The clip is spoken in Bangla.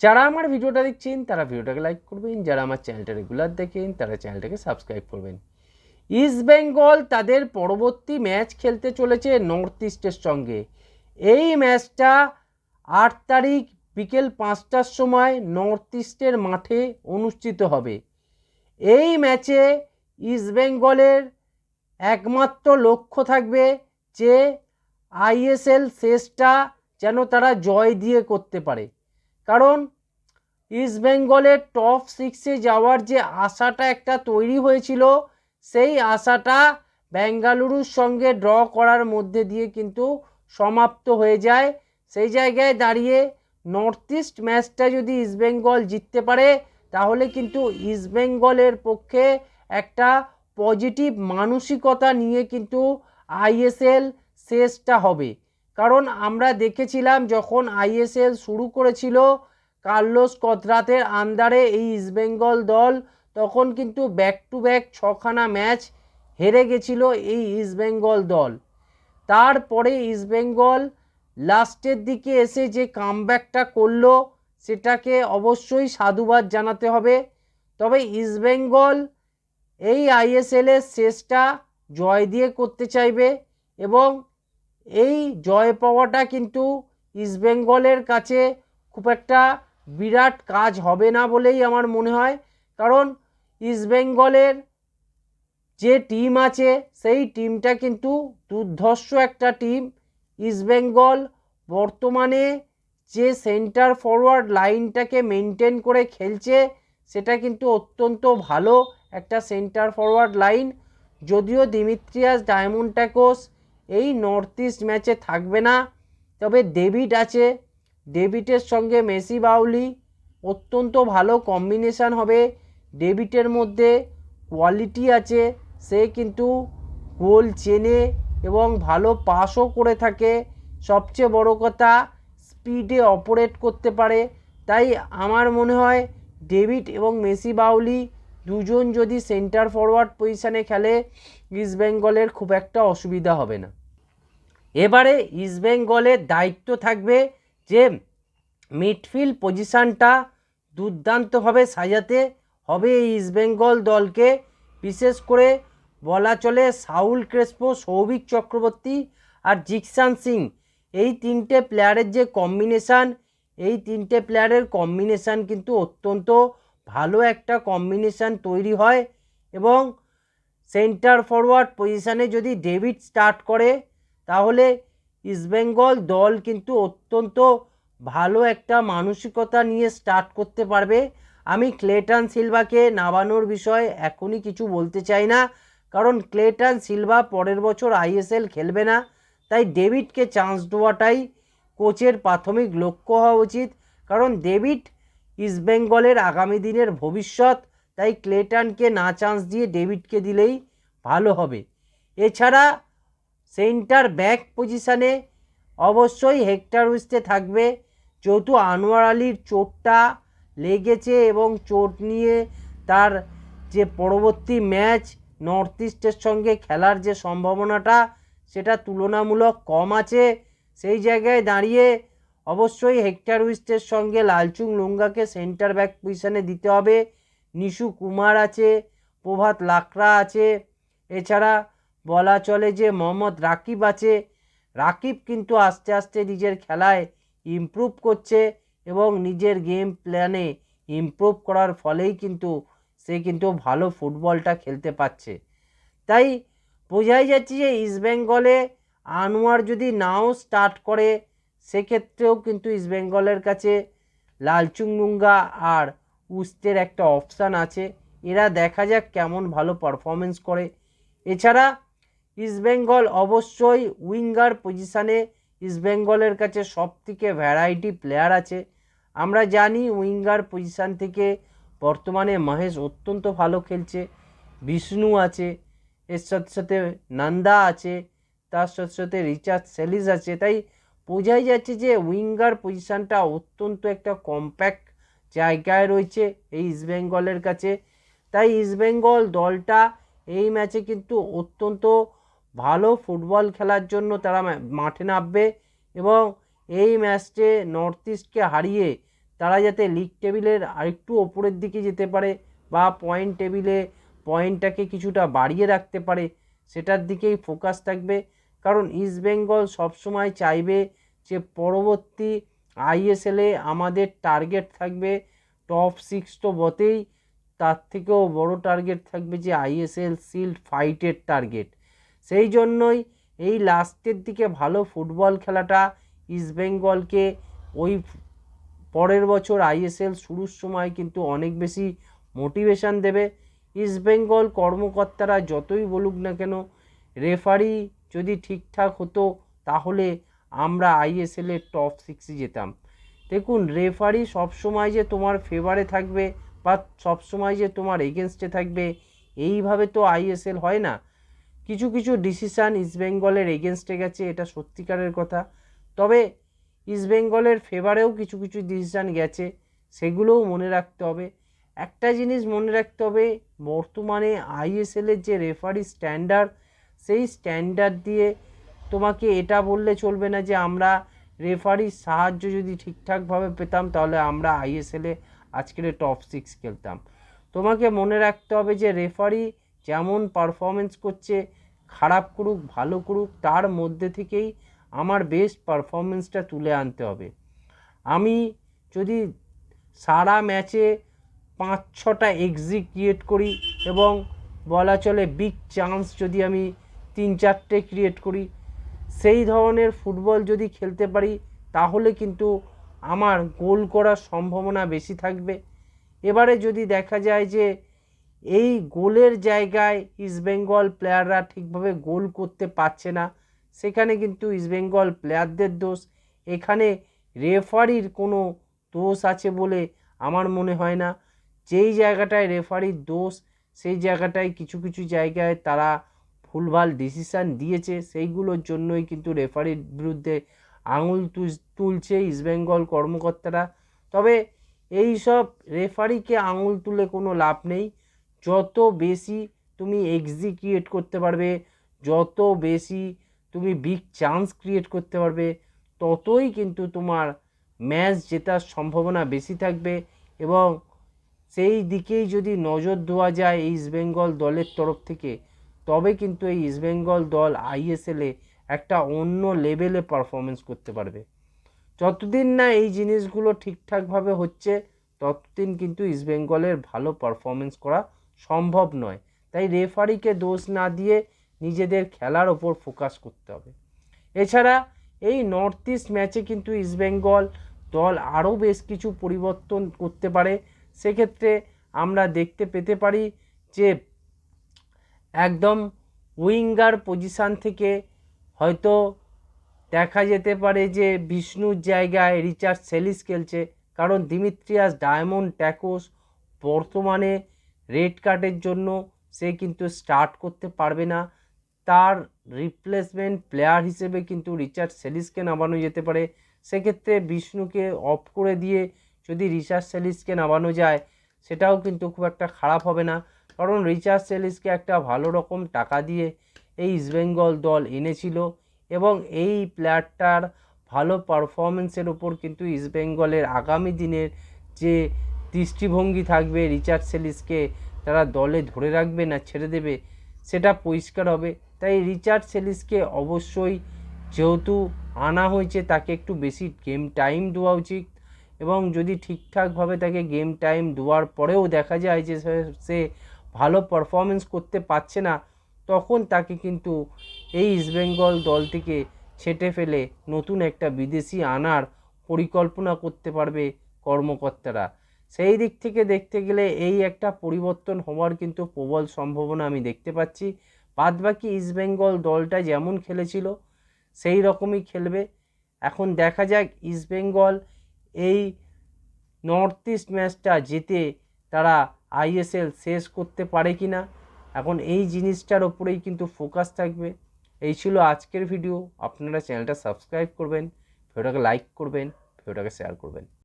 যারা আমার ভিডিওটা দেখছেন, তারা ভিডিওটাকে লাইক করবেন। যারা আমার চ্যানেলটা রেগুলার দেখেন, তারা চ্যানেলটাকে সাবস্ক্রাইব করবেন। ইস্ট বেঙ্গল তাদের পরবর্তী ম্যাচ খেলতে চলেছে নর্থ ইস্টের সঙ্গে। এই ম্যাচটা আট তারিখ বিকেল পাঁচটার সময় নর্থ ইস্টের মাঠে অনুষ্ঠিত হবে। এই ম্যাচে ইস্টবেঙ্গলের একমাত্র লক্ষ্য থাকবে যে আইএসএল শেষটা যেন তারা জয় দিয়ে করতে পারে। কারণ ইস্টবেঙ্গলের টপ সিক্সে যাওয়ার যে আশাটা একটা তৈরি হয়েছিল, সেই আশাটা বেঙ্গালুরুর সঙ্গে ড্র করার মধ্যে দিয়ে কিন্তু সমাপ্ত হয়ে যায়। সেই জায়গায় দাঁড়িয়ে নর্থ ইস্ট ম্যাচটা যদি ইস্টবেঙ্গল জিততে পারে, তাহলে কিন্তু ইস্টবেঙ্গলের পক্ষে একটা পজিটিভ মানসিকতা নিয়ে কিন্তু আইএসএল শেষটা হবে। কারণ আমরা দেখেছিলাম যখন আইএসএল শুরু করেছিল কার্লোস কতরাতের আন্ডারে এই ইস্টবেঙ্গল দল, তখন কিন্তু ব্যাক টু ব্যাক ছখানা ম্যাচ হেরে গেছিল এই ইস্টবেঙ্গল দল। তারপরে ইস্টবেঙ্গল লাস্টের দিকে এসে যে কামব্যাকটা করল, সেটাকে অবশ্যই সাধুবাদ জানাতে হবে। তবে ইস্টবেঙ্গল এই আইএসএলের শেষটা জয় দিয়ে করতে চাইবে এবং এই জয় পাওয়াটা কিন্তু ইস্টবেঙ্গলের কাছে খুব একটা বিরাট কাজ হবে না বলেই আমার মনে হয়। কারণ ইস্টবেঙ্গলের যে টিম আছে, সেই টিমটা কিন্তু দুর্ধর্ষ একটা টিম ইস্টবেঙ্গল বর্তমানে যে সেন্টার ফরওয়ার্ড লাইনটাকে মেনটেন করে খেলছে, সেটা কিন্তু অত্যন্ত ভালো একটা সেন্টার ফরওয়ার্ড লাইন যদিও দিমিত্রিয়াস ডায়মন্ড ট্যাকোস এই নর্থ ইস্ট ম্যাচে থাকবে না। তবে ডেভিড আছে। ডেভিডের সঙ্গে মেসি বাউলি অত্যন্ত ভালো কম্বিনেশান হবে। ডেভিডের মধ্যে কোয়ালিটি আছে। সে কিন্তু গোল চেনে এবং ভালো পাসও করে থাকে। সবচেয়ে বড় কথা স্পিডে অপারেট করতে পারে। তাই আমার মনে হয় ডেভিড এবং মেসি বাউলি দুজন যদি সেন্টার ফরওয়ার্ড পজিশানে খেলে ইস্টবেঙ্গলের খুব একটা অসুবিধা হবে না। এবারে ইস্টবেঙ্গলের দায়িত্ব থাকবে যে মিডফিল্ড পজিশানটা দুর্দান্তভাবে সাজাতে হবে এই ইস্টবেঙ্গল দলকে। বিশেষ করে বলা চলে সাউল ক্রেসপো, সৌভিক চক্রবর্তী আর জিকসান সিং। এই তিনটে প্লেয়ারের যে কম্বিনেশান এই তিনটে প্লেয়ারের কম্বিনেশান কিন্তু অত্যন্ত ভালো একটা কম্বিনেশান তৈরি হয় এবং সেন্টার ফরওয়ার্ড পজিশানে যদি ডেভিড স্টার্ট করে তাহলে ইস্টবেঙ্গল দল কিন্তু অত্যন্ত ভালো একটা মানসিকতা নিয়ে স্টার্ট করতে পারবে। আমি ক্লেটন সিলভাকে নামানোর বিষয়ে এখনই কিছু বলতে চাই না, কারণ ক্লেটন সিলভা পরের বছর আইএসএল খেলবে না, তাই ডেভিডকে চান্স দেওয়াটাই কোচের প্রাথমিক লক্ষ্য হওয়া উচিত। কারণ ডেভিড ইস্টবেঙ্গলের আগামী দিনের ভবিষ্যৎ, তাই ক্লেটনকে না চান্স দিয়ে ডেভিডকে দিলেই ভালো হবে। এছাড়া সেন্টার ব্যাক পজিশানে অবশ্যই হেক্টর উইস্টে থাকবে। যেহেতু আনোয়ার আলীর চোটটা লেগেছে এবং চোট নিয়ে তার যে পরবর্তী ম্যাচ নর্থ ইস্টের সঙ্গে খেলার যে সম্ভাবনাটা, সেটা তুলনামূলক কম আছে। সেই জায়গায় দাঁড়িয়ে অবশ্যই হেক্টর উইস্টের সঙ্গে লালচুং লুঙ্গাকে সেন্টার ব্যাক পজিশানে দিতে হবে। নিশু কুমার আছে, প্রভাত লাকড়া আছে। এছাড়া বলা চলে যে মোহাম্মদ রাকিব আছে। রাকিব কিন্তু আস্তে আস্তে নিজের খেলায় ইমপ্রুভ করছে এবং নিজের গেম প্ল্যানে ইমপ্রুভ করার ফলেই কিন্তু সে কিন্তু ভালো ফুটবলটা খেলতে পারছে। তাই বোঝাই যাচ্ছে যে ইস্টবেঙ্গলে আনোয়ার যদি নাও স্টার্ট করে, সেক্ষেত্রেও কিন্তু ইস্টবেঙ্গলের কাছে লালচুংলুঙ্গা আর উস্তের একটা অপশান আছে। এরা দেখা যাক কেমন ভালো পারফরমেন্স করে। এছাড়া ইস্টবেঙ্গল অবশ্যই উইঙ্গার পজিশানে ইস্টবেঙ্গলের কাছে সব থেকে ভ্যারাইটি প্লেয়ার আছে। আমরা জানি উইঙ্গার পজিশান থেকে বর্তমানে মহেশ অত্যন্ত ভালো খেলছে, বিষ্ণু আছে, এর সাথে সাথে নন্দা আছে, তার সাথে সাথে রিচার্ড সেলিস আছে। তাই বোঝাই যাচ্ছে যে উইঙ্গার পজিশানটা অত্যন্ত একটা কম্প্যাক্ট জায়গায় রয়েছে এই ইস্টবেঙ্গলের কাছে। তাই ইস্টবেঙ্গল দলটা এই ম্যাচে কিন্তু অত্যন্ত ভালো ফুটবল খেলার জন্য তারা মাঠে নামবে এবং এই ম্যাচে নর্থ ইস্টকে হারিয়ে তারা যাতে লিগ টেবিলের আরেকটু ওপরের দিকে যেতে পারে বা পয়েন্ট টেবিলে পয়েন্টটাকে কিছুটা বাড়িয়ে রাখতে পারে, সেটার দিকেই ফোকাস থাকবে। কারণ ইস্ট বেঙ্গল সবসময় চাইবে যে পরবর্তী আইএসএলে আমাদের টার্গেট থাকবে, টপ সিক্স তো বটেই, তার থেকেও বড় টার্গেট থাকবে যে আইএসএল সিল্ড ফাইটের টার্গেট। সেই জন্যই এই লাস্টের দিকে ভালো ফুটবল খেলাটা ইস্টবেঙ্গলকে ওই পরের বছর আইএসএল শুরুর সময় কিন্তু অনেক বেশি মোটিভেশন দেবে। ইস্টবেঙ্গল কর্মকর্তারা যতই বলুক না কেন রেফারি যদি ঠিকঠাক হতো তাহলে আমরা আইএসএলের টপ সিক্সে যেতাম। দেখুন রেফারি সবসময় যে তোমার ফেভারে থাকবে বা সবসময় যে তোমার এগেনস্টে থাকবে, এইভাবে তো আইএসএল হয় না। কিছু কিছু ডিসিশান ইস্টবেঙ্গলের এগেনস্টে গেছে, এটা সত্যিকারের কথা। তবে ইস্টবেঙ্গলের ফেভারেও কিছু কিছু ডিসিশান গেছে, সেগুলোও মনে রাখতে হবে। একটা জিনিস মনে রাখতে হবে, বর্তমানে আইএসএলের যে রেফারি স্ট্যান্ডার্ড সেই স্ট্যান্ডার্ড দিয়ে তোমাকে এটা বললে চলবে না যে আমরা রেফারির সাহায্য যদি ঠিকঠাকভাবে পেতাম, তাহলে আমরা আইএসএলে আজকের টপ সিক্স খেলতাম। তোমাকে মনে রাখতে হবে যে রেফারি যেমন পারফরমেন্স করছে খারাপ করুক, ভালো করুক, তার মধ্যে থেকেই আমার বেস্ট পারফরমেন্সটা তুলে আনতে হবে। আমি যদি সারা ম্যাচে পাঁচ ছটা এক্সি ক্রিয়েট করি এবং বলা চলে বিগ চান্স যদি আমি তিন চারটে ক্রিয়েট করি, সেই ধরনের ফুটবল যদি খেলতে পারি, তাহলে কিন্তু আমার গোল করার সম্ভাবনা বেশি থাকবে। এবারে যদি দেখা যায় যে এই গোলের জায়গায় ইস্টবেঙ্গল প্লেয়াররা ঠিকভাবে গোল করতে পারছে না। সেখানে কিন্তু ইস্টবেঙ্গল প্লেয়ারদের দোষ। এখানে রেফারির কোনো দোষ আছে বলে আমার মনে হয় না। যেই জায়গাটায় রেফারির দোষ, সেই জায়গাটায় কিছু কিছু জায়গায় তারা ভুলভাল ডিসিশান দিয়েছে। সেইগুলোর জন্যই কিন্তু রেফারির বিরুদ্ধে আঙুল তুলছে ইস্টবেঙ্গল কর্মকর্তারা। তবে এই সব রেফারিকে আঙুল তুলে কোনো লাভ নেই। যত বেশি তুমি এক্সি ক্রিয়েট করতে পারবে, যত বেশি তুমি বিগ চান্স ক্রিয়েট করতে পারবে, ততই কিন্তু তোমার ম্যাচ জেতার সম্ভাবনা বেশি থাকবে এবং সেই দিকেই যদি নজর দেওয়া যায় এই ইস্টবেঙ্গল দলের তরফ থেকে, তবে কিন্তু এই ইস্টবেঙ্গল দল আইএসএলে একটা অন্য লেভেলে পারফরমেন্স করতে পারবে। যতদিন না এই জিনিসগুলো ঠিকঠাকভাবে হচ্ছে, ততদিন কিন্তু ইস্টবেঙ্গলের ভালো পারফরমেন্স করা সম্ভব নয়। তাই রেফারিকে দোষ না দিয়ে নিজেদের খেলার ওপর ফোকাস করতে হবে। এছাড়া এই নর্থ ইস্ট ম্যাচে কিন্তু ইস্টবেঙ্গল দল আরও বেশ কিছু পরিবর্তন করতে পারে। সেক্ষেত্রে আমরা দেখতে পেতে পারি যে একদম উইঙ্গার পজিশান থেকে হয়তো দেখা যেতে পারে যে বিষ্ণুর জায়গায় রিচার্ড সেলিস খেলছে। কারণ দিমিত্রিয়াস ডায়মন্ড ট্যাকোস বর্তমানে রেড কার্ডের জন্য সে কিন্তু স্টার্ট করতে পারবে না। তার রিপ্লেসমেন্ট প্লেয়ার হিসেবে কিন্তু রিচার্ড সেলিসকে নামানো যেতে পারে। সেক্ষেত্রে বিষ্ণুকে অফ করে দিয়ে যদি রিচার্ড সেলিসকে নামানো যায়, সেটাও কিন্তু খুব একটা খারাপ হবে না। কারণ রিচার্ড সেলিসকে একটা ভালো রকম টাকা দিয়ে এই ইস্টবেঙ্গল দল এনেছিল এবং এই প্লেয়ারটার ভালো পারফরমেন্সের ওপর কিন্তু ইস্টবেঙ্গলের আগামী দিনের যে দৃষ্টিভঙ্গি থাকবে, রিচার্ড সেলিসকে তারা দলে ধরে রাখবে না, ছেড়ে দেবে, সেটা পরিষ্কার হবে। তাই রিচার্ড সেলিসকে অবশ্যই যেহেতু আনা হয়েছে, তাকে একটু বেশি গেম টাইম দেওয়া উচিত এবং যদি ঠিকঠাকভাবে তাকে গেম টাইম দেওয়ার পরেও দেখা যায় যে সে ভালো পারফরমেন্স করতে পারছে না, তখন তাকে কিন্তু এই ইস্টবেঙ্গল দল থেকে ছেটে ফেলে নতুন একটা বিদেশি আনার পরিকল্পনা করতে পারবে কর্মকর্তারা। সেই দিক থেকে দেখতে গেলে এই একটা পরিবর্তন হওয়ার কিন্তু প্রবল সম্ভাবনা আমি দেখতে পাচ্ছি। বাদবাকি ইস্টবেঙ্গল দলটা যেমন খেলেছিল, সেই রকমই খেলবে। এখন দেখা যাক ইস্টবেঙ্গল এই নর্থ ইস্ট ম্যাচটা জিতে তারা আইএসএল শেষ করতে পারে কি না। এখন এই জিনিসটার ওপরেই কিন্তু ফোকাস থাকবে। এই ছিল আজকের ভিডিও আপনারা চ্যানেলটা সাবস্ক্রাইব করবেন, ভিডিওটাকে লাইক করবেন, ভিডিওটাকে শেয়ার করবেন।